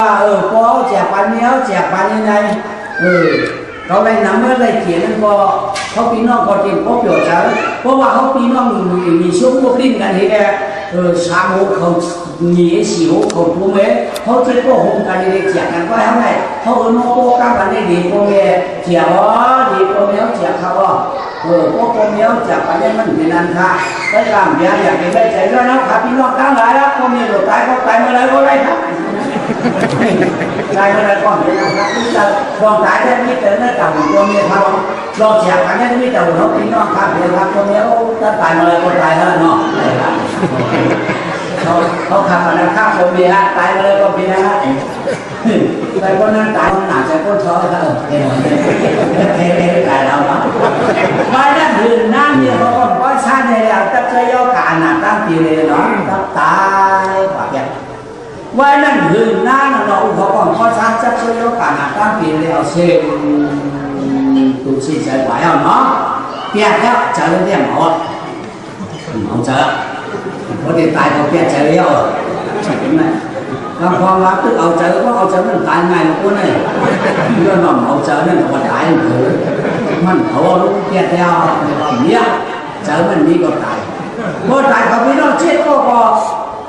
ว่าเออพอแจกปันเนี้ยแจกปันยังไงเออเขาไปนำเมื่อไรเขียนนั่นก็เขาพี่น้องก็เตรียมพบอยู่จ้ะเพราะว่าเขาพี่น้องมีมีช่วงพวกลิ้นกันเห็นไหมเออสามหกเขาหนีสี่หกเขาทุ่มเอเขาเจ็บก็หงกันเด็กแจกกันก็ท่าไหร่เขาเออน้องโป้กันกันได้ดีพ่อแม่แจกอ๋อดีพ่อแม่แจกเขาอ๋อเออพวกพ่อแม่แจกปันนี้มันเป็นนันทาได้ตามเบียอยากเป็นได้ใจแล้วนะครับพี่น้องทั้งหลายแล้วพ่อแม่หลุดตายก็ตายมาแล้วก็ได้ครับ ได้ก็ได้ก่อนเลยนะครับที่จะลองตายได้ไม่เกินหน้าต่างตัวเมียทำลองแฉกกันได้มีแต่หัวพี่น้องครับเดียวครับตัวเมียเขาถ้าตายมาแล้วก็ตายแล้วเนาะเขาเขาขับมาแล้วฆ่าตัวเมียตายมาแล้วก็เป็นนะแต่คนนั้นตายหนาใจก็ท้อแล้วเฮ้ยเฮ้ยเฮ้ยตายแล้วเนาไม่นั่นคือน้ำเนี่ยเขาก็ชาติเนี่ยจะเคยย่อการหนาตั้งปีเลยเนาะตายกว่า ว่านั่นคือหน้าเราอุปกรณ์ข้อชัดจะช่วยยกการหาตั้งปีเลยเอาเส้นตูชีใส่ไหวเอาเนาะเปียกแล้วเจอเรื่องหมดหมอเ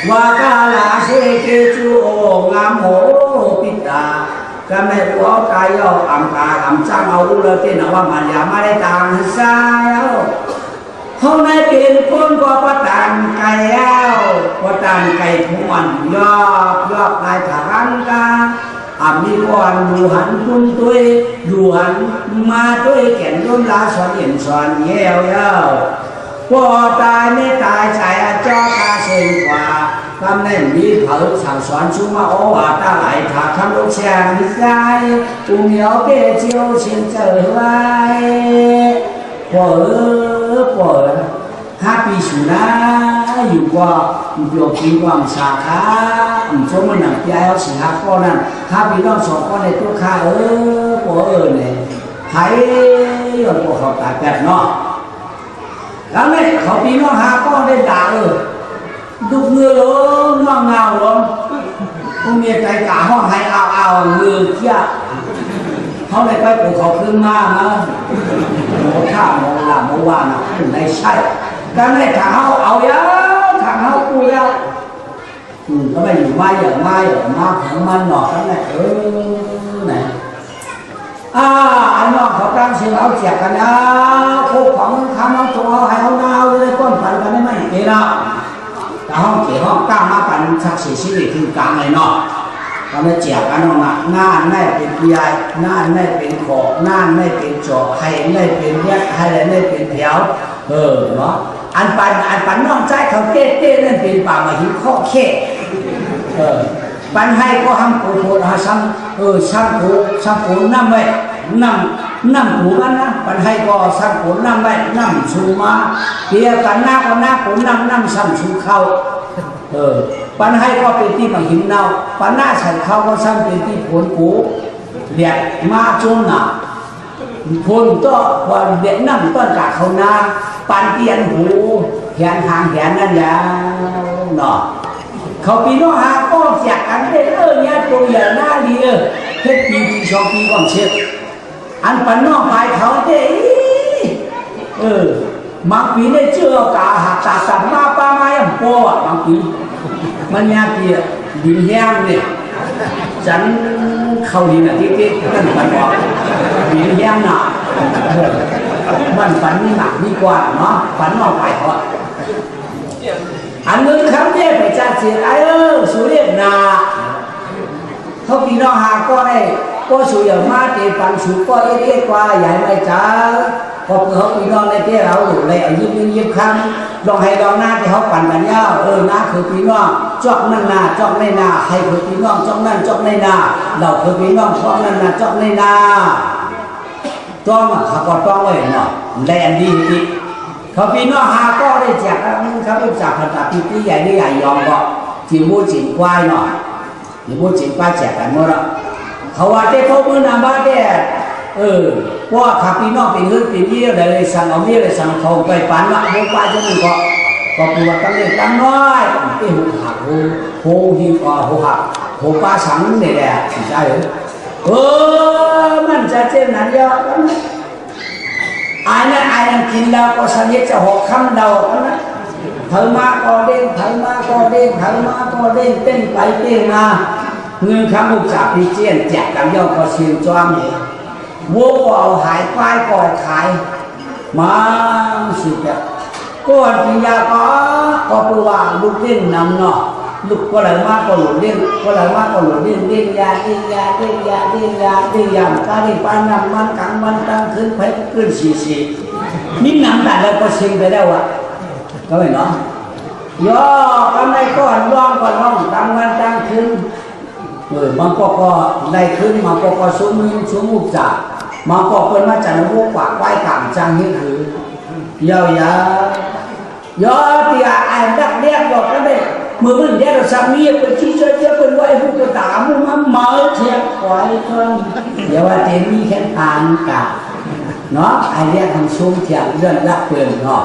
มันเถอะมันเขาลูกเปียกแล้วในความเนี้ยเจอมันนี้ก็ตายพอตายเขาพี่น้องเก็พอหากก็ได้เป็นตัวงตัวมือเป็นการจอดการนี่เยอะเออน้องสองก็เท่ละย่อยเอ้ยย่อยน้ำตาตกมุกตาย่อยจีบเลยพ่อให้ให้เนาะอ๋อเดี๋ยวขาห้องให้มีมีขาตายว่าลาเพเกจูจังงังหอมาตาเมตตายาอ่ำทางเอาเขาพูดมันอย่ามาได้เป็นเหนียวคืนเหนียวพระนบีเขาสั่งายวากาลาเสเกจูโองามโหปิตาก็ไม่รู้เอากายออัมกาอัมจังเอาอุลเตนว่ามันยามาได้ตามสายเอาเขาในเป็นคนก็ประตานไก่เอาประตานไก่ทุกวันยอบยอบลายทหารกาอามีก่อนดูหันคุณตัวดูหันมาด้วยแก่นร่มลาสอนเห็นสอนเยี่ยวเย้า พ่อตายไม่ตายใจเจ้าตาเส้นกว่าทำได้มีเผาสั่งสอนชุมาโอวาตาไหลถาคำลูกแช่งใจอุเหมียวเกเจียวเชียงเจอไว้พ่เออพ่อห้าปีสุนาอยู่ว่าอยู่กินวังสาขาอืมชมมันหนังยเอาสิหาพ่อนั่นห้าปีน้องสองพ่อนเออพ่อเออเนี่ยไผ่ยอดพ่อเขาตายแบบเนาะแล้วเนี่ยเขาพี่น้องหาก็ได้ด่าเออดุเงือล้มน้องเงาล้มผู้มีใจกาห้องให้เอาเอาเงือเขี้ยเขาเลยไปปลูกเขาขึ้นมานะโมท่าโมลาโมวานะในใช่ก็ในทางเขาเอายาวทางเขาปูยาวอืมก็ไม่อยู่ไม้อย่างไม้อย่างมาของมันหนอกกันแหละเออไหน อ่าอันนอกเขาตั้งเสียงเอาเสียกันนะพวกของคำเอาตัวให้เอาหน้าเอาเลยก้นพันกันได้ไหมเอ๋นะแต่ห้องเกี่ห้องตั้งมาปันสักสี่สิบถึงกลางเลยเนาะก็ไม่เจียกันออกมาหน้าแม่เป็นยายหน้าแม่เป็นขอบหน้าแม่เป็นจอบให้แม่เป็นยัดให้แม่เป็นแถวเออเนาะอันปันอันปันน้องใจเขาเก้เก้นั่นเป็นป่ามาหินข้อเค้เออ ปันให้ก็ห้ามโกโทษหาซ้ำเออซ้ำผูซ้ำผูน้ำไว้น้ำน้ำผูมันนะปันให้ก็ซ้ำผูน้ำไว้น้ำสูมาเดียวกันหน้าก็หน้าผูน้ำน้ำซ้ำสูเข้าเออปันให้ก็เป็นที่มังหินเนาปันหน้าใส่เข้าก็ซ้ำเป็นที่ผลผูเรียกมาจนหน่ะผลก็วันเด็กนั่งต้นกาเขาหน้าปันเตียนหูแขนทางแขนนั่นยาวเนาะเขาปีน้องฮ็ด ปีปีสองปีก่อนเช็ดอันปันน้องไปเขาเด้เออมังปีได้เชื่อกาหักตาสัมมาป้ามาอย่างโปอะมังปีมันยากเกียดินแห้งเนี่ยฉันเข้าดินอะที่ที่นั่นปันบอกดินแห้งน่ะเออมันปันนี่หนักดีกว่าเนาะปันน้องไปเขาอะอันนึงคำเรียกไปจัดเสียไอ้ น้องหาก็ได้ก็สุยมาเตปันสุก็เอ๊ะกว่าใหญ่ไม่จ้าเอก็คือเขาพี่น้องในที่เราอยู่เลยอายิ้มยิ้มยิ้มครั้งลองให้ลองหน้าที่เขาปั่นกันยาวเออหน้าคือพี่น้องจอกนั่นนาจอกในนาให้คือพี่น้องจอกนั่นจอกในนาเราคือพี่น้องจอกนั่นนาจอกในนาจ้องอะเขาก็ต้องไว้เนาะแลนดีอีเขาพี่น้องหาก็ได้แจกแล้วเขาไปจับขนาดพี่พี่ใหญ่นี่ใหญ่ยอมก็จิ๋วจิ๋วควายเนาะ จิ๋วจิ๋วควายแจกกันหมดแล้วเขาวาเจ้าพ่อมือนาบ้าเด้เออว่าขับพี่น้องเป็นเงินเป็นเยี่ยเลยสั่งเอาเมียเลยสั่งเขาไปปันละโมไปจนก็ก็ปวดตั้งเล็กตั้งน้อยไอ้หูหักหูหูหิวอะหูหักหูปลาสังเนี่ยแหละใช่หรือเออมันจะเจ็บนักเยอะนะไอ้นั่นไอ้นั่นกินแล้วก็สนิทจะหกคำเดาแล้วนะ เธอมาก็เด้งเธอมาก็เด้งเธอมาก็เด้งเต้นไปเต้นมาเงินคำอุจจาระพิเจียนแจกกันย่อก็เสียงจ้อมเนี่ยวัวก็เอาหายควายก็ขายมาสิแบบก่อนปียาก็ก็ปว่าลูกเล่นนำเนาะลูกก็เลยมากก็หลุดเล่นก็เลยมากก็หลุดเล่นเล่นยาเล่นยาเล่นยาเล่นยาเล่นยาก็ได้ปานนำมันกลางวันตั้งขึ้นไปขึ้นสี่สี่นี่นำแต่แล้วก็เซ็งไปแล้วะ ก็เห็นเนาะย่อกันได้ก่อนร้องก่อนร้องตั้งวันตั้งคืนเออมันก็ก็ได้ขึ้นมันก็ก็สูงมินสูงมุกจ่ามันก็เป็นมาจากพวกกว่าไหวต่างจังนี่คือยาวยาย่อเตียไอ้ดักเรียกบอกกันได้มือมันเรียกสามีเป็นที่ช่เชื่อเป็นไหวพวกกระตามุมมันเมาเทียบไหวก็อย่าว่าเจมี่แค่ตานกัาเนาะไอ้เรียกทำซุ้มเทียบเรื่องรักเปลืองเนาะ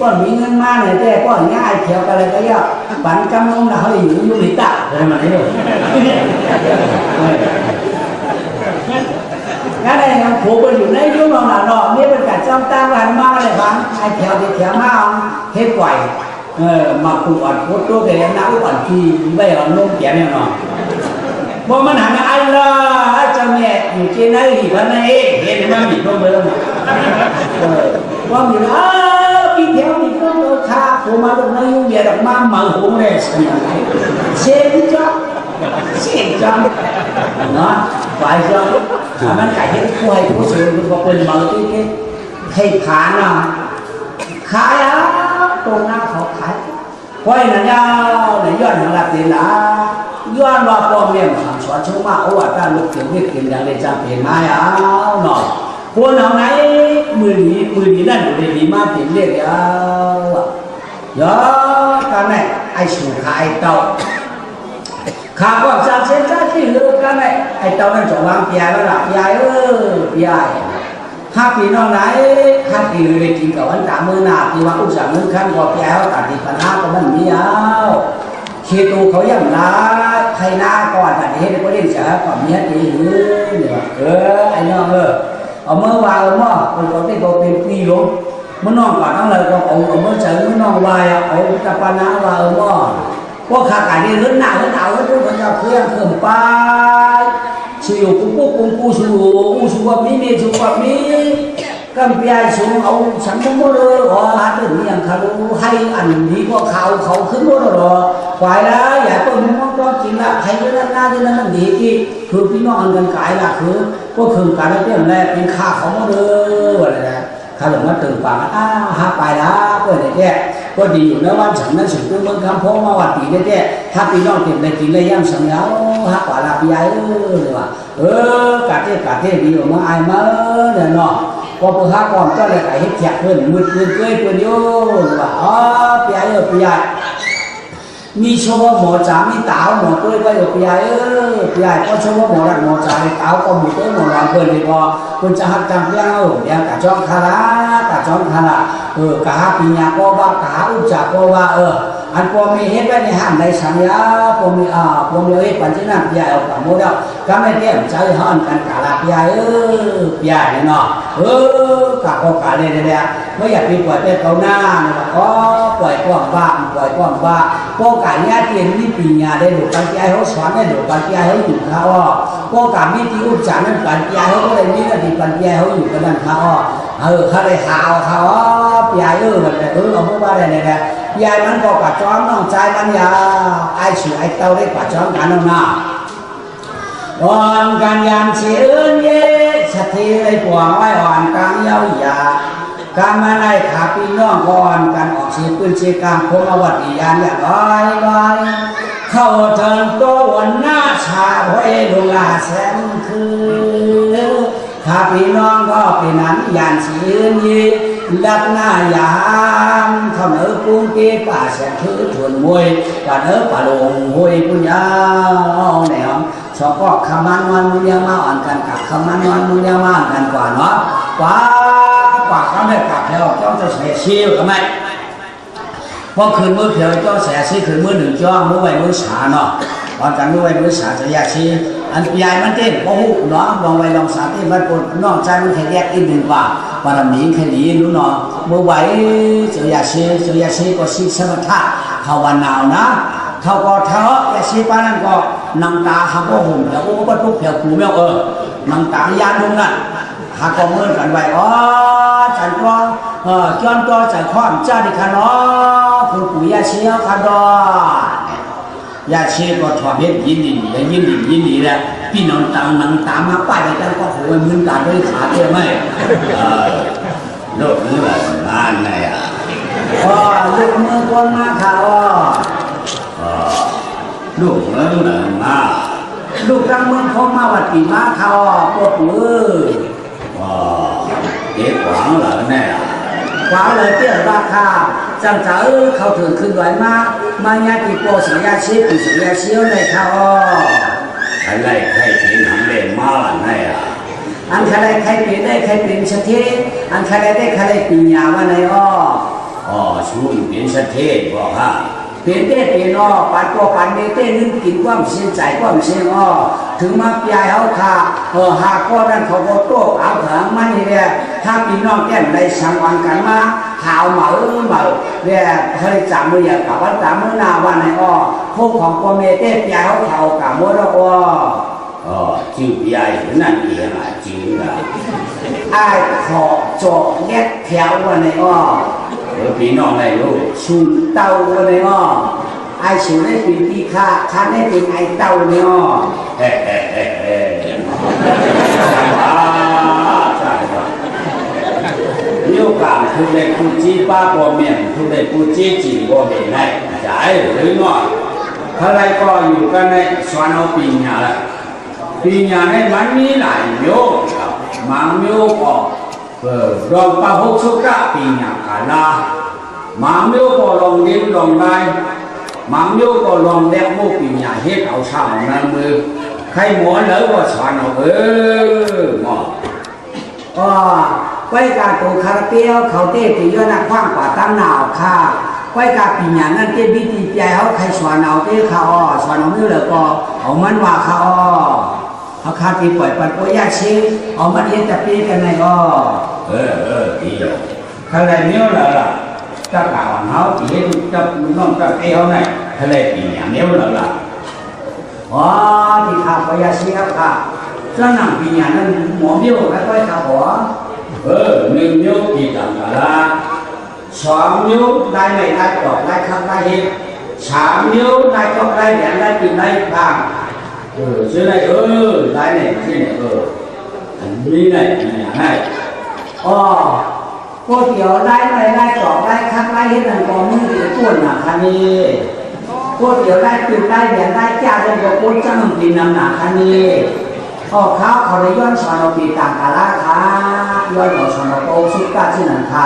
ก็มีเงินมาเนี่ยแต่ก็ง่ายเที่ยวกันอะไรก็ยากปันกำลงนะเขาอยู่อยู่ในตาอะไรมาเนี่ย cái này nó phụ bên อยู่ในยุคเราหน่อเนี่ยเป็นการจ้องตาวันมาเลยบ้างไอ้แถวที่แถวมาเฮ็ดไหวเออมาปลูกอ่อนพุทธตัวเดียวน้ำอ่อนที่ใบอ่อนนุ่มแก่เนี่ยเนาะบ่มันหันอันละเจ้าแม่อยู่ที่ไหนหีพันไหนเห็นมันมีตัวเบิ่งเออว่ามีอ้าพี่แถวมีตัวเบิ่งค่ะผมมาตรงนั้นยุ่งเหยิงดอกมาเมาหูเลยสิเช่นจ้ะเช่นจ้ะเนาะฝ่ายจ้ะมันไก่ที่ควายผู้สูงมันก็เป็นมือที่ที่ให้ขา นอะขายอะตรงหน้าเขาขายควายนั่นยาวเนี่ยย้อนของเราตีนะย้อนว่าพ่อแม่มาสอนชาวบ้านเอาว่าการลูกเขียนเรียกเขียนอย่างไรจำเป็นไห มือนี้มือนี้นั่นอยู่ในนี้มาเป็นเรียกยาวอะยาวกันไหนไอ้สูขายเต่าข้าก็จะเช็ดจ้าที่เลือกกันไอ้ไอ้เจ้านั่นจงวางเปียแล้วล่ะปียเออปียห้าปีน้องไหนข้าปีเลยกินกับวันตามือหนาปีว่าอุตส่าห์มือขั้นก็ปียแล้วตัดที่ปัญหาก็มันมีเอาเคตูเขายังนะใครหน้าก่อนแต่เห็นก็เล่นเสียก่อนเมียตีหือเนี่ยเออไอ้น้องเออ เอาเมื่อวานเมื่อคนเขาที่เขาเป็นปีลงมื่อน้องก่อนทั้งเลยก็เอาเอาเมื่อเจอมื่อน้องวายเอาตะปานาว่าเออเมื่อว่าขาไการนี่รุ่นหน้ารุ่นหนาวรุ่นคนจะเพื่อนเพิ่มไปชิวกุ๊กกุ๊กกุ๊กกุ๊กชิวอุชิวมีมีชิวแบบนี้ก็เปียชิวเอาฉันทั้งหมดเลยอ๋อฮัทเรื่องนี้ยังเขาให้อันนี้ก็เขาเขาขึ้นหมดเลยฝ่ายละอย่าเปิดมันก็จริงละใครก็นั่นหน้าที่นั่นมันดีที่คือพี่น้องกันกายละคือ ก็คือการเปลี่ยนแปลเป็นค่าขาหมดเลยอะไรนะข้าหลวงมาตื่นปากอ้าหาไปละเพื่อนเนี่ก็ดีอยู่นะวันฉันนั้นสุดเป็นเมืองคำพ้องมาวัดปีได้แท้ถ้าพี่น้องเก็บได้กินได้ย่ำสังเงาฮักกว่าลาปีไอเออเลยว่าเออกาเทกาเทดีออกมาไอมาเนี่ยเนาะพอพอฮักก่อนก็เลยไก่เฮ็ดแจกเพิ่อนมืดเพิ่อนเกยเพิ่อนโยเลยว่าอ๋อปีไอเออปีไอ มีชมหมอจ๋ามีตาหมอเก้ยก็อยู่ปีไอเออปีไอก็ชมหมอรักหมอจ๋าในตาก็หมู่เก้ยหมอรักเพิ่นดีพอเพิ่นจะฮักจำเลี้ยงเอาเลี้ยงกะจ้องคารากะจ้องคาราเออกะหาปีญาก็ว่ากะหาอุจจากก็ว่าเอออันพอมีเฮ็ดไว้ในหันในสัญญาพอมีอ่าพอมีเฮ็ดปัญจนันปียเอากับโมเดลก็ไม่เต็มใจหันกันกะลาปียาเออปียาเนาะเออกกะโอกาสเลยเนี่ย ไม่อยากไปปล่อยไปเขาหน้านะอ๋อปล่อยกว้างบ้าปล่อยกว้างบ้าโองกาสเนี้ยเตียนนี่ปีญาได้หลุดปัญญาเขาสอนได้หลุดปัญญาเขาอยู่เขาอ๋อโอกาสมีที่อุจจาระปัญญาเขาก็เลยมีกันที่ปัญญาเขาอยู่กันนั่นเขาอ๋อเออเขาได้ข่าวเขาอ๋อปียเออมันเออเอาพวกว่าอะได้เนี่ยปียมันก็กัดจ้อมน้องใจมันยาไอ้ชื่อไอ้เต้าได้กัดจ้อมกันน้องน้าอ่อนกันยามเชื่อเย่สถิไอ้ปวงไว้อ่อนกลางเย้าหยา การมาในขาพี่น้องก่อนกันออกเสียปืนเสียกลางคงอวัติยานอย่างร้อยร้อยเข้าเทินโตวันหน้าชาพระเอลุลาแสนคือขาพี่น้องก็เป็นนั้นยานสียีลับหน้ายามเขาเนื้อกุ้งเก็ป่าแสนคือถวนมวยป่าเนื้อป่าลงห้วยปุญญาแนวสองก็คำมันวันมุญยามาอ่อนกันกับคำมันวันมุญยามาอ่อนกันกว่าเนาะกว่า กว่าเขาได้กลับแล้วจ้าจะเสียชีวิตทำไมเพราะคืนมื้อเพียวจ้าเสียชีวิตคืนมื้อหนึ่งจ้ามื้อไว้มื้อสาเนาะตอนกันมื้อไว้มื้อสาจะแยกชีอันยายมันเต้นบ่ฮู้เนาะลองไว้ลองสาที่มันปนน้องใจมันแค่แยกอีกหนึ่งกว่าปารมีแค่นี้นู้นเนาะมื้อไว้จะแยกชีจะแยกชีก็ชีสมถะภาวนาวนะเขาก็ทะเลาะแต่ชีปานั่นก็นังตาหักก็หุ่มแต่โอ้ก็ทุกเพียกูแมวเออนังตายานนุ่งนั่น หักก็เมื่อนกันไว้อ๋อจันก็เออจอนก็จะความเจ้าดิคานอคุณปู่ยาเชียวคาดอยาเชียก็ถอดเฮ็ดยินดียินดียินดีแหละพี่น้องตังนังตามมาป้ายกันก็โหยมึนตาด้วยขาเตี้ยไหมเออโลกนี้แหละงานไหนอะอ๋อลูกมือคนมาข่าวอ๋อลูกเงินหนึ่งมาลูกรังเมืองเขามาวัดปีมาเขาปวดมือว้าเด็กหวังเหรอแน่หวังเลยเตี้ยราคาจังจะเออเขาถึงขึ้นไหวมามาญาติโปสัญญาชีพสัญญาเชียวในเขาใครไล่ใครเป็นหนังเด่นมาล่ะแน่อะอันใครได้ใครเป็นได้ใครเป็นสถิอันใครได้ได้ใครได้ปีญาว่าในอ้ออ๋อชุ่มเป็นสถิบอกฮะ เป็นเต้เป็นอ้อปัดตัวปันเดเต้นึกกินความเสียใจความเสียงอ้อถึงมาปยายเขาค่ะเออหากก็นั้นเขาก็โต้เอาเถิงมันนี่แหละถ้าพี่น้องแก้มได้สังวันกันมาข่าวเหมาเหมาเนี่ยเขาเลยจำมืออย่างกับว่าจำมือนาวันไหนอ้อพวกของพ่อเมเต้ปยายเขาเขากับมดอ้ออ๋อจิ้วปยายนั่นเองอะจิ้วอะไอ้ขอจอกแยกแถววันไหนอ้อ เออพี่น้องได้รู้สูเต้าเลยอ้อไอ้สูได้เป็นพี่ข้าข้าได้เป็นไอ้เต้าเนี่ยอ้อเฮ้เฮ้เฮ้เฮ้มีโอกาสทุกเด็กผู้จีป้าปอเมียนทุกเด็กผู้จีจีก็เห็นได้จ่ายหรือน้อยเท่าไรก็อยู่กันในสวนเอาปีญาละปีญาในมันมีหลายโยกครับบางโยกก็ รองปะหกสุกะปีญากาลามังโยก็ลองเลี้ยงลองได้มังโยก็ลองแลกโมปีญาเฮ็ดเอาชางนั้นมือใครหมอเหลอว่าสอนเอาเออหมออ๋อไว้กาตัวคาราเปียวเขาเต้ปียนักคว้างกว่าตั้งหนาวค่ะไว้กาปีญานั่นเต้บิตีใจเขาใครสอนเอาเต้เขาอ้อสอนเอาไม่เหลือก็เอามันว่าเขาอ้อเขาคาตีปล่อยปันโอยาชิเอามันเย็นจะปีกันในก็เออ เออดีอยู่ทะเลเนี้ยละล่ะจะกล่าวเขาตีให้จะน้องจะเตี้ยวไหนทะเลปีอย่างเนี้ยละล่ะอ๋อที่ข้าพยาชิครับค่ะเจ้าหนังปีอย่าง ก็ก๋วยเตี๋ยวได้ไปได้สอบได้คับได้เฮ็ดนั่นก็มือถือต้วนน่ะคันนี้ก๋วยเตี๋ยวได้ตื่นได้แดนได้จ้าได้ก็ปุ้นจังกินน้ำหนักคันนี้ข้อข้าวขอได้ย้อนชสโนปีต่างกาละค่ะย้อนเอาสอนโตสุดกาชื่อนันค่ะ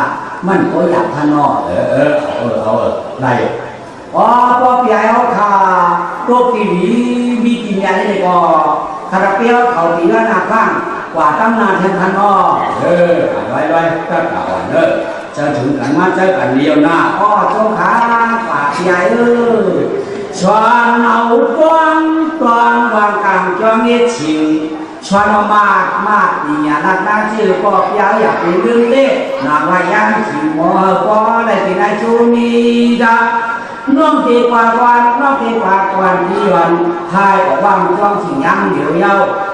มันก็อยากพนอเออเออเออเอาเออไรอ๋อพ่อเปียเขาค่ะโรคตีดีมีกินยาได้ก็คาราเปียวเขาตีว่านาข้าง กว่าตั้งนานแทนพันอ้อเออไว้ไว้ก็กล่าวเนอจะถึงกันมาเจอกันเดียวหน้าอ้อเจ้าขาฝากยายเออชวนเอากวงกวางวางกลางจอมเย็ดชิงชวนเอามากมากนี่อย่านักนักชื่อก็เปียอยากเป็นดึงเด้นาวายังขี่มอก็ได้เป็นายชูนีดาน้องตีกว่าวันน้องตีกว่าวันที่วันทายกว่างจ้องสิ่งยังเดียวเยา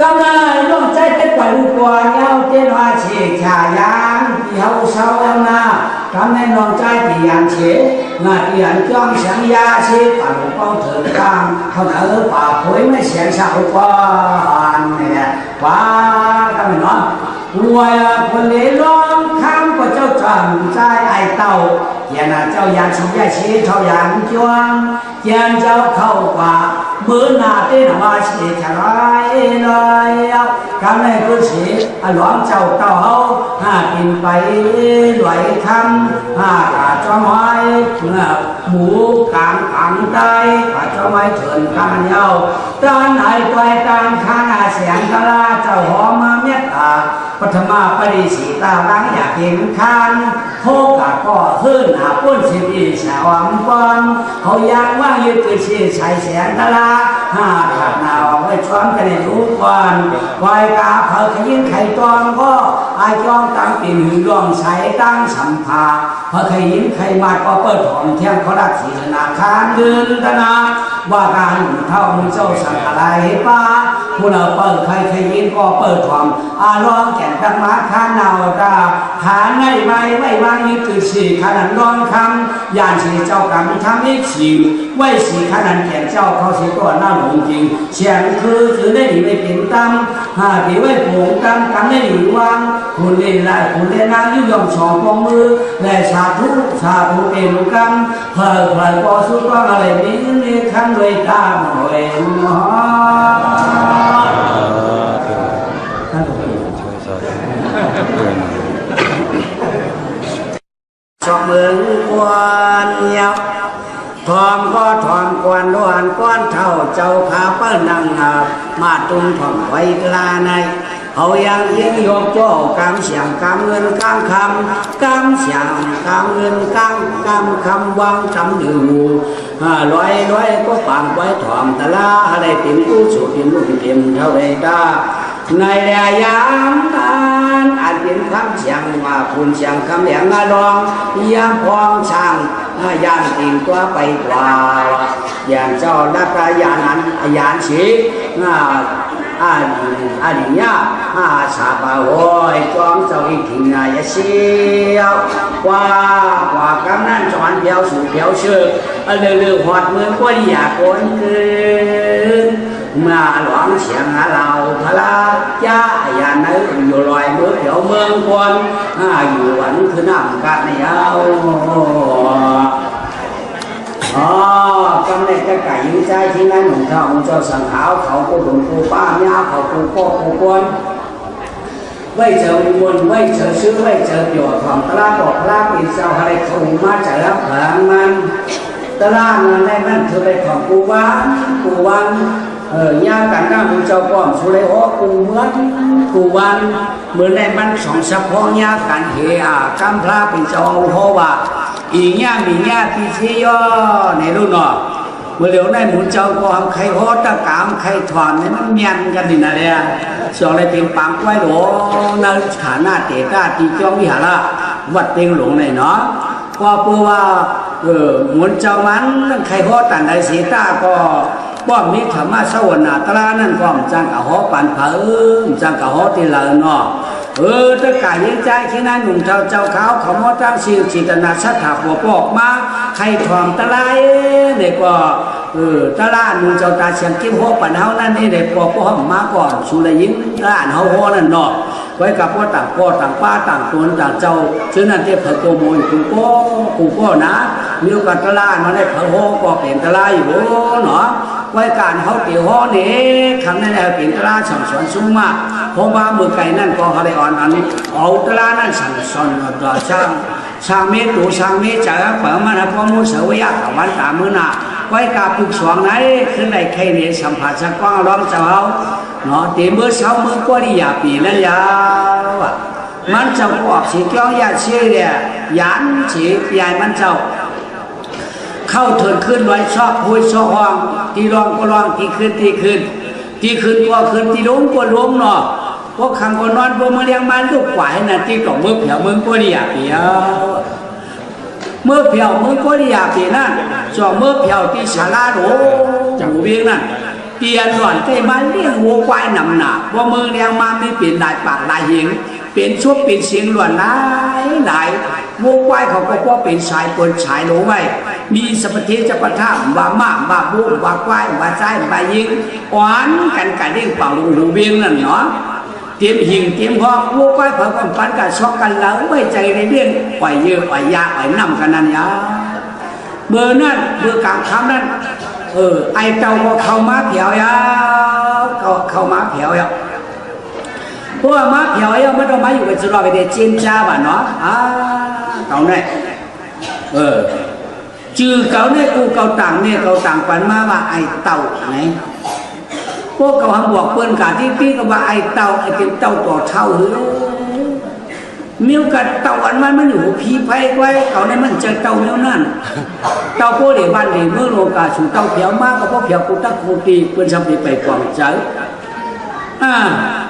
ก็มาเหนือก็หัวหือเรียนเธอจ้าที่ว่าสีชาโอ้หันว่าขันเนอเฮอโมตักเพิ่งเพิ่งขันดอกแดงเนอก็เลยองใจเป็นกว่าลูกวาเย้าเจ้าเฉียชายางที่เขาเศร้าหน้าทำให้น้องใจที่ยันเฉงาที่ยันจ้องเสียงยาชีป่าหลวงป้องเถิดกลางเขาเออป่าผุยไม่เสียงสาวกวนเนี่ยว้าก็ไม่น้องวยคนเลี้ยงข้า เจ้าจำใจไอเต่าเย็นเจ้ายันสุยาชีเท่ายันจวงเย็นเจ้าเข้าป่ามือหน้าเต้นว่าชีทลายเลยคำในกุศิอหลวงเจ้าเต่าหากินไปไหวคำหากาจ้อไม้เมื่อหมูกลางอังใจกาจ้อไม้เถินข้ามันเย้าตอนไหนไปตามข้างอาเสียงตลาเจ้าหอมมาเมตตา ปฐมาปริสีตาลังอยากเห็นคันโทกะก็ขึ้นหาป้นสิบอีสาวมปอนเขายังว่างยืดคือชีใช้แสนตะลาห้าขาดหนาวไว้ช้อนกันในทุกวันวายกาเผาขยินไข่ตอนก็อายจองตั้งปีนหือรองใช้ตั้งสัมภาเผาขยินไข่มาก็เปิดถอนเที่ยงเขาดักสีธนาคารเดินธนาว่าการเท่ามือเจ้าสังอะไรป้าผู้เราเปิดใครขยินก็เปิดถอมอารองแก่นตักมาข้าเนาตาฐานในไว้ไว้วางยึดคือสี่ขนาดร้อนคำยานสีเจ้ากรรมทำให้ชิงไว้สีขนาดแก่เจ้าเขาสีตัวหน้าหลงจริงเสียงคือถือได้หนีไม่เป็นตั้มหาที่ไว้ผงตั้มกำได้หนีวางคุณเล่นไล่คุณเล่นนางยุยองสองปองมือและสาธุสาธุเอ็นกรรมเพิ่มเพิ่มก็สุดว่าอะไรนี้นี่ขั้นเลยตามหน่อยเนาะท่านผู้ ชอบเมืองกวนเยาวทอมก็ทอมกวนล้วนก้อนเท่าเจ้าขาเปิ้ลนังหามาตุงถ่อมไว้กลาในเอายังยิงยกโจ้กำเสียงกำเงินกำคำกำเสียงกำเงินกำกำคำวางจำอยู่ห้าร้อยร้อยก็ปางไว้ถ่อมตะลาอะไรเต็มกู้สุดเต็มลูกเต็มเท่าไรตา ในแดยามทานอาจเป็นคำเสียงว่าคุณเสียงคำเหลียงอาลองยามพองช่างยานติงตัวไปกว่าอย่างเจ้าลักยานันยานสีอาอาอาดิยาอาชาบาโอยจอมเจ้าอีกทีนายเสียวกว่ากว่ากำนันจอนเดียวสู่เดียวเชื่อเลือเลือหอดมือก็อยากคนคืน มาหลวงเสียงหาเราพระจ้าอย่านึกอยู่ลอยเมื่อเดี๋ยวเมืองคนอ่าอยู่หวันคือน้ำกันยาวอ๋อกำเนิดกระไก่ยิ้มใจที่นั่นหนุ่มเท่าเจ้าสังขาวเขากูดุกูป้าเมียเขากูพ่อกูกวนไว้เจอมวลไว้เจอซื้อไว้เจอหยอดของตลาดบอกพระปิดเจ้าอะไรเขามาจากแล้วผงมันตลาดนั้นได้มันเธอไปของกูวันกูวัน เออย่ากันหน้ามึงเจ้าป้อมสุเลยโอ้กูเหมือนกูวันเหมือนในมันสองสะพองย่ากันเฮียกำพระเป็นเจ้าเพราะว่าอีย่ามีย่าปีเชียในรุ่นเนาะเมื่อเดี๋ยวในหมุนเจ้าก็ทำใครโหตะกามใครถอนนี่มันเมียนกันนี่นะเนี่ยส่วนอะไรเป็นปังไว้หลวนาฐานาเตต้าตีจ้องวิหาระวัดเต็งหลงเลยเนาะว่าปูว่าเออหมุนเจ้ามันใครพอตันใดสีตาก็ ป้อมนี้ธรรมะสวนาตรานั่นก็จังกะหอปันเผอจังกะหอติลานาะเออตะกายยังใจที่นั่นหนุ่มเจ้าเจ้าขาวขามอตั้งสิวจิตนาชัดถาปัวปอกมาใครถอมตะไลเนี่ยก็เออตะลานหนุ่มเจ้าตาเสียงกิ้วหัวปันเฮานั่นนี่เด็กปอกปอกมาก่อนสุรยินตะลานเฮาหัวนั่นนาะไว้กับพ่อต่างพ่อต่างป้าต่างตนต่างเจ้าชื่อนั่นเทียบเผยโกโมยกูก็กูก็นะมีโอกาสตะลามาได้เผยโฮก็เปลี่ยนตะลาอยู่เนาะ ไว้การเขาเตี๋ยวฮอนี่คำนั้นแหละเปลี่ยนตะลาสั่งสอนสูงมากเพราะว่ามือไก่นั่นก็เขาได้อ่อนอันนี้เอาตะลานั่นสั่งสอนตัวช่างสร้างเมตุสร้างเมจักเปิดมันพอมุสวยะกับวันตามือนาไว้กาปุกสวงไหนขึ้นในแค่นี้สัมผัสสักกว้างร้องเจ้าเนาะตีมือเช้ามือก็ดีอยาปีนั่นยาวมันจ้าก็ออกสีเกี้ยวยาเชี่ยเนี่ยยันสียายมันเจ้า เข้าเถินขึ้นไว้ชอบพุยชอบห้องที่ร้องก็ร้องที่ขึ้นที่ขึ้นที่ขึ้นก็ขึ้นที่ล้มก็ล้มเนาะพวกขังก็นอนพวกมาเลี้ยงมันลูกควายน่ะที่กล่องมือเผียวมึงก็ดีอยาปีเอาเมื่อเผียวมึงก็ดีอยาปีนั่นจอเมื่อเผียวที่ชาลาโหหูเวียงนั่นเตียนหล่อนที่มาเลี้ยงวัวควายหนำหนาว่ามือเลี้ยงมาไม่เปลี่ยนลายปากลายหิง เป็นชุบเป็นเสียงล่อนหลายหลายวัวควายเขาก็ว่าเป็นสายปนสายโหลไว้มีสมธิจะประทับว่ามาว่าบุว่าควายว่าใจว่ายิงหวานกันกันเรื่องเป่าหูเวียงนั่นเนาะเตรียมหิงเตรียมหอกวัวควายเผากันปันกันชอกกันแล้วไม่ใจในเรื่องปล่อยเยอะปล่อยยาปล่อยน้ำกันนั่นยาเบอร์นั่นเบอร์กลางคำนั่นเออไอเต่าก็เข้ามาเผียวยาเขาเข้ามาเผียวยา พว่ามาเผียวยาไม่ต้องมาอยู่กับจุฬาไปเดจินจ้าบ้านเนาะอ่าเก่าเนี่ยเออจือเก่าเนี่ยกูเก่าต่างเนี่ยเก่าต่างปันมาว่าไอเต่าไหนพวกเขาหังบอกเปิ้นกาที่พี่ก็ว่าไอเต่าไอเป็นเต่าต่อเท่าเฮ้ยมีโอกาสเต่าอันมันมันอยู่พีไพ่ไว้เขาในมันเจอเต่าแล้วนั่นเต่าโพเดบ้านเดเมื่อโลกาสูเต่าเพียวมากก็พราะเพียวกูตักกูตีเปิ้นทำไปไปกวางใจอ่าเขาตีลายจริงไว้เขาได้จะหลอกหลงในอะก็เลยลายจริงไว้เขาได้จะหลอกหลงในอะฉลา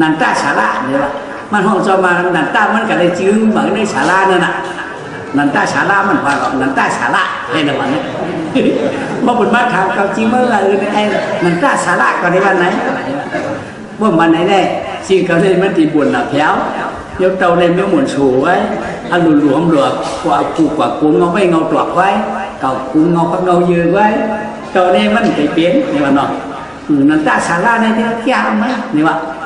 นันตาสาระเนี่ยว่ามันห้องจะมานันตามันก็ได้ชื่อเหมือนในสาระนั่นน่ะนันตาสาระมันว่านันตาสาระให้ในวันนี้บ่บุญมาถามเขาจริงเมื่อไรไอ้มันกล้าสาระก่อนในวันไหนว่าวันไหนแน่สิ่งเขาได้มันตีบุญหนักแถวยกเตาในเมื่อหมุนสูไว้อันหลวมหลวกกว่าผูกกว่ากุ้งเงาไม่เงาตรอกไว้เก่ากุ้งเงาพักเงายืนไว้เตาในมันไปเปลี่ยนในว่าเนาะนั่นตาสาระในที่แก้วมั้ยนี่ว่าอ่ามันมัน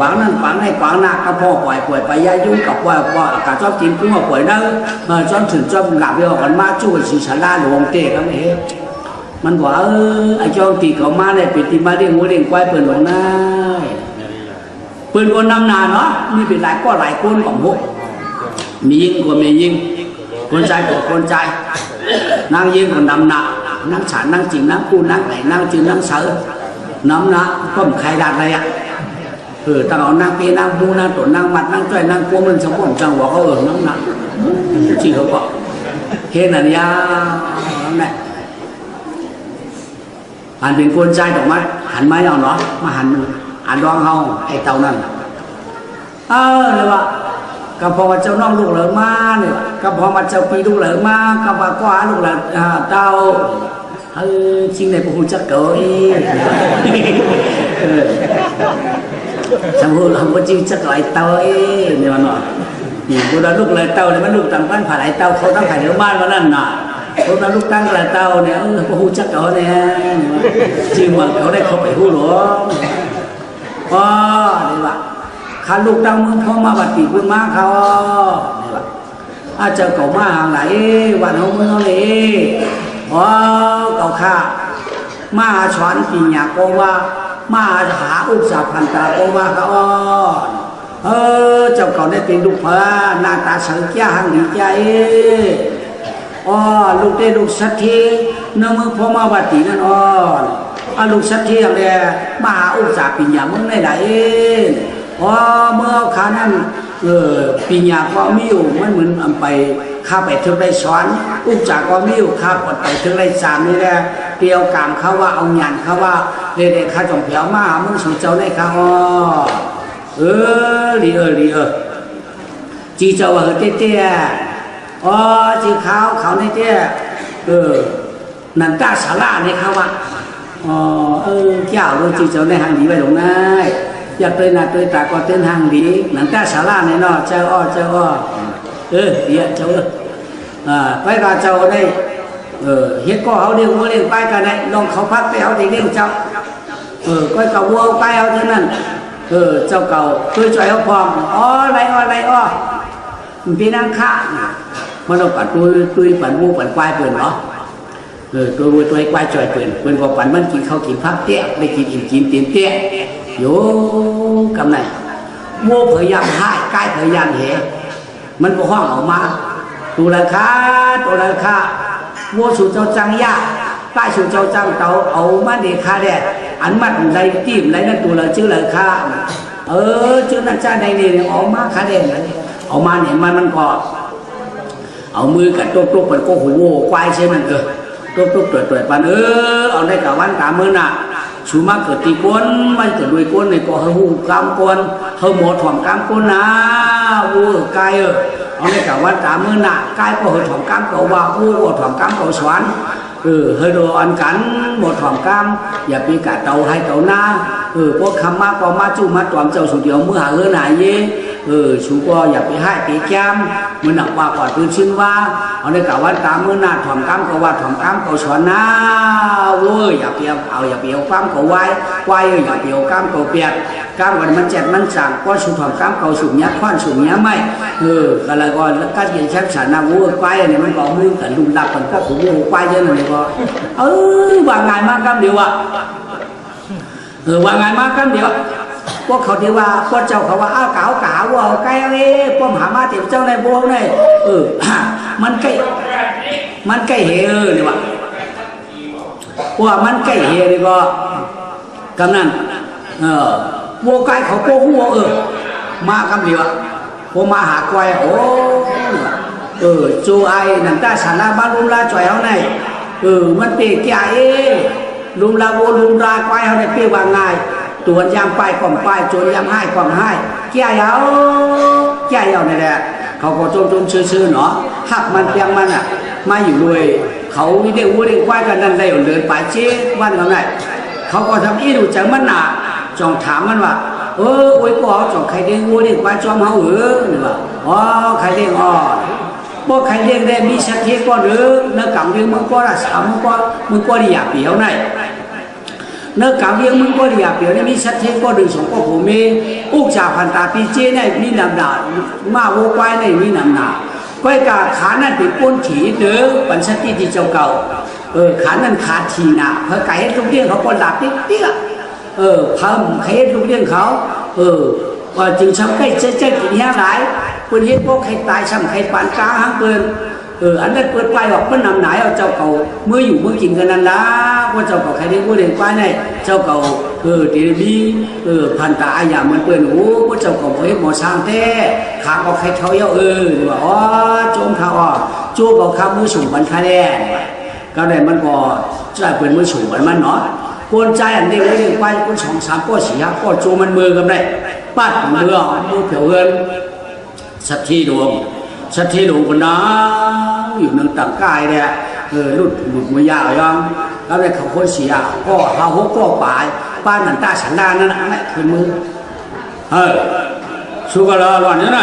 วายมันหิวพวกมันหกหิวพวกมันหิวพวกปั้นเสียงเออเสียงหกเสียงมกคักคักเสียงมกคอกคอกเสียงมกกอกกอกส่งเลยแก๊กแก๊กเสียงมกติ้งติ้งเสียงมกตองตองก็พอก็จะรู้ควายเขาขึ้นกว้างมันจะพอจะรู้หวย quảng nên quảng này quảng nạc các พ่อป่วยป่วยไปยายุ่งกับว่าว่ากับชอบกินกุ้งป่วยนั่นเออจนถึงจนหลับเดียวกันมาช่วยสิสาราหลวงเตะครับเอ๋มันบอกเออไอ้จองตีเขามาเนี่ยเป็นที่มาเลี้ยงวัวเลี้ยงควายเปิดหลวงได้เปิดคนนำนาเนาะมีเป็นหลายก็หลายคนของพวกมียิงก็มียิงคนใจก็คนใจนั่งยิงก็นำนานั่งฉันนั่งจริงนั่งกูนั่งไหนนั่งจริงนั่งเสือน้ำนะก็มใครดักอะไรอะ ออตั้งเอานั่งปีนั่งบูนั่งตดนั่งมัดนั่งจ้อยนั่งกวมันสมบูรณ์จังหวะเขาเออนั่งหนักจริงเขาบอกเห็นอันยาแหละหันเป็นคนใจดอกไม้หันไม้เอาเนาะมาหันหันดองเฮาไอ้เต่านั่นเออเลยว่าก็พอมาเจ้าน้องลูกเหลือมาเนี่ยก็พอมาเจ้าปีลูกเหลือมาก็มากว่าลูกเหลือเต่าเออจริงเฉันพูดคำว่าจิ้งจักไหลเต้าเอ้เนี่ยมันหน่อยนี่พูดลูกไหลเต้าเลยมันลูกต่างบ้นผ่าไหลเต้าเขาตั้งผ่าในบ้านมานั่นน่ะพูดลูกตั้งไหลเต้าเนี่ยเออพูดจักเขาเนี่ยจิ้งว่าเขาได้เขาไปหู้หรออ๋อเนี่ยว่าขันลูกตั้งมึงเขามาบัดปีพึ่งมาเขาเนี่ยว่าอาจจะเก่ามาห่างไหลวันเขาเมืองเขาเลยอ๋อเก่าข้ามาชวนปีหยาโกอว่า มาหาอุปสาพันตาโอมาขาอ้อนเออเจ้าเขาได้เป็นลูกพระนาตาสังเกียหังดีใจอ๋อลูกได้ลูกสัตทีเนื้อมือพ่อมาวัดตีนั่นอ้อนอาลูกสัตทีอะไรมาหาอุตสาปิญญามึงได้ไหนอ๋อเมื่อขานั้น เออปีญาก็มีอยู่มันเหมือนอำไปข้าไปถึงได้สอนอุจจาก็มีอยู่ข้าปดไปถึงได้สามนี่แหละเกี่ยวกามเขาว่าเอาหยันเขาว่าเด็กๆข้าจงเผียวมาหามึงสู่เจ้าในข้าอ้อเออลีเออลีเออจีเจ้าว่าเฮเตี้ยอ๋อจีเขาเขาในเตี้ยเออนันตาสาราในข้าว่าอ๋อเออเจ้ารู้จีเจ้าในหางดีไว้หลงนาย อยากเลยนาเลยตาก็เต้นหางดีหนังตาสาราในนอเจ้าอ้อเจ้าอ้อเออเดียเจ้าเอออไปราเจ้าได้เออเฮ็ดก็เขาเดียวเดียวไปกันไหนลองเขาพักไปเขาเดียวเจ้าเออก็เกับวัวไปเอาเท่านั้นเออเจ้าเก่าคือจ่อยเขาพองอ๋อไรอ้อไรอ้อมีนนนางข้ามันเราปัดตุยตุยปัดวัวปัดควายเปิดเนาะเออตัววัวตัวควายจ่อยเปิดเปิดว่าปัดมันกินเขากินพักเตี้ยไม่กินอิ่มกินเตี้ยเตี้ยด็กคาแดดอันมัดไรจิ้มไรนั่นตัวละชื่อราคาเออชื่อนั่นจ้าในนี่ออกมาคาแดดออกมาเนี่ยมันมันก็เอามือกัดตุ๊บตุ๊บมันก็หูโว้ควายใช่มันเออตุ๊บตุ๊บตัวตัวปันเออเอาได้กับวันกามือน่ะ ชูมาเกิดตีก้นมันเกิดด้วยก้นในก็เฮาหูกามก้นเฮาหมดถ่อมกามก้นนะวัวกายเออเอาในกะวันตามือน่ะกายก็เฮาถ่อมกามเก่าว่าวัวถ่อมกามเก่าสวนเออเฮาโดอันกันหมดถ่อมกามอย่าปีกะเตาให้เตาหน้าเออพวกคำมาก็มาจู่มาตอมเจ้าสุดเดียวมือหาเฮือหนาเย เออชูก็อย่าไปให้ไปแก้มมันหนักว่าก่อนพื้นชิ้นว่าเอาในกะวันตามมือหน้าถ่อมกำก็ว่าถ่อมกำก็สอนนะเว้ยอย่าเปียวเอาอย่าเปียวกำก็ไว้ไว้อย่าเปียวกำก็เปียกกำวันมันเจ็ดมันสั่งก็ชูถ่อมกำก็สูงเนี้ยควันสูงเนี้ยไม่เออก็เลยก็ก็เย็นแช่ฉันนะวัวไว้เนี่ยมันก็มือกันลุมดับกันก็หูวัวไว้เยอะเลยก็เออว่าไงมากกำเดียวอะเออว่าไงมากกำเดียว พวกเขาที่ว่าพวกเจ้าเขาว่าอ้าวกาวกาวว่าไกลเอ้พวกมหามาเตียวเจ้าในโบงเนี่เออมันใกล้มันใกล้เหเออนี่ว่าว่ามันใกล้เหนี่ก็กำนันเออวัวไก่เขาโกหัวเออมาคำเดียวพวกมาหาควายโอ้เออจูไอ้นันตาสาราบ้านลุมลาจ่อยเขาในเออมันเปียกเอ้ลุมลาวัวลุมลาควายเขาในเปียกว่าง่าย ตัวยามไปก่อมไปจนยามให้ก่อมให้แก่ยาวแก่ยาวนี่แหละเขาก็จมจมชื่อๆเนาะหักมันเพียงมันอะมาอยู่ด้วยเขาวิเดียววัวเดียวควายกันนั่นได้เดินไปเจ๊วันเขาไหนเขาก็ทำอีดูจังมันหนาจองถามมันว่าเออโอ้ยก็จองใครเด้งวัวเดียวควายจอมเฮาเออนี่ว่าอ๋อใครเด้งอ๋อพวกใครเด้งได้มีสักทีก็หรือเนื้อกำเรียงมึงก็ละสามมึงก็มึงก็อยากเปียวไหน เนื้อกางเลี้ยงมึงก็เรียบเดี๋ยวนี้มีชัดเจนก็ดึงสองก็ผมเองอุกจ่าพันตาปีเจเนี่ยมีนำดามาโวควายเนี่ยมีนำดากวอยกาขานั่นเป็นก้นถีเด้อปัญชติที่เจ้าเก่าเออขานั่นขาทีนะเพราะไก่ให้ลูกเลี้ยงเขาปนหลับเตี้ยเออพามเฮ็ดลูกเลี้ยงเขา เออว่าจึงช้ำใกล้เจ๊เจ๊กินเห้ยหลายคนเฮ็ดพวกใครตายช้ำใครปานกาห้างเปิน เอออันนั้นเปิดไปบอกมันนำไหนเอาเจ้าเก่าเมื่ออยู่เมื่อกินกันนั่นละว่าเจ้าเก่าใครได้พูดเองป้าเนี่เจ้าเก่าเออตีบีเออพันตาอาญามันเปิดโอ้ว่าเจ้าเก่าเฮ้ยหมอช้างแท้ขาก็ใครเท้าเย้าเออว่าอ๋อโจมเขาอ๋อจูบเอาข้ามือสูงมันคาแดงก็ได้มันก็จะเป็นมือสูงมันมันเนาะกวนใจอันเดียวเองไปคนสองสามก็สี่ห้าก็จูมันมือกันได้ปัดมือมือเผียวเงินสักทีดวง สักทีดวงคนน้าอยู่ในต่างกายเนี่ยเออลุดหลุดมายาวยังแล้วเนี่ยเขาคนเสียก็เขาหกก็ปายป้านนันตาฉันดานั่นนั่นคือมือเออสู้กันแล้วหล่อนยังไง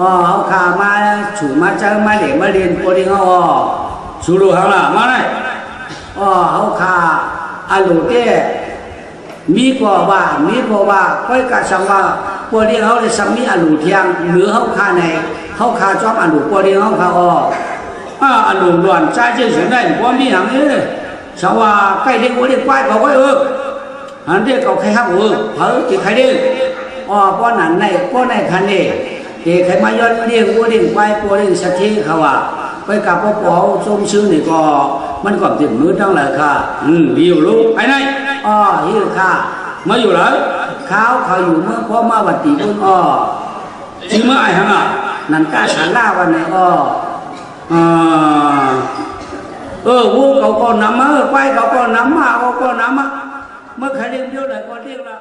อ๋อเขาขามาถูมาเจอมาเด็กมาเรียนปริงอ๋อสู้ดูข้างล่างมาเลยอ๋อเขาขาอาลูเต้มีกว่าว่ามีกว่าว่าค่อยกะสังว่าปริงเขาเลยสัมมีอาลูเทียงหรือเขาขาในเขาขาจอมอันดูปอดีเขาคาออกอ่าอันดูหลวนใจเชื่อเสียได้พ่อมีอย่างนี้ชาวว่าใกล้เด็กวัวเด็กควายเขาไว้เอออันเด็กเขาใครฮักวเออเขาติใครเด็กอ๋อพ่อหนันในพ่อในคันเด็กเด็กใครมาย้อนเลี้ยงวัวเลี้ยงควายปอเลี้ยงสักทีเขาว่าไปกับพ่อปอชมชื่อนี่ก็มันก่อนติดมือทั้งหลายค่ะ อืมดีอยู่ลูกไอ้ไหนอ๋อฮิวค่ะมาอยู่เหรเขาเขาอยู่เมื่อพ่อมาวันตีบุญอ๋อชื่อเมื่อไอ้ฮะ nằm ca sản la vào này ờ ờ ờ vô cậu còn nắm á quay cậu còn nắm mà cậu còn nắm á mới khởi điểm vô lại còn riêng là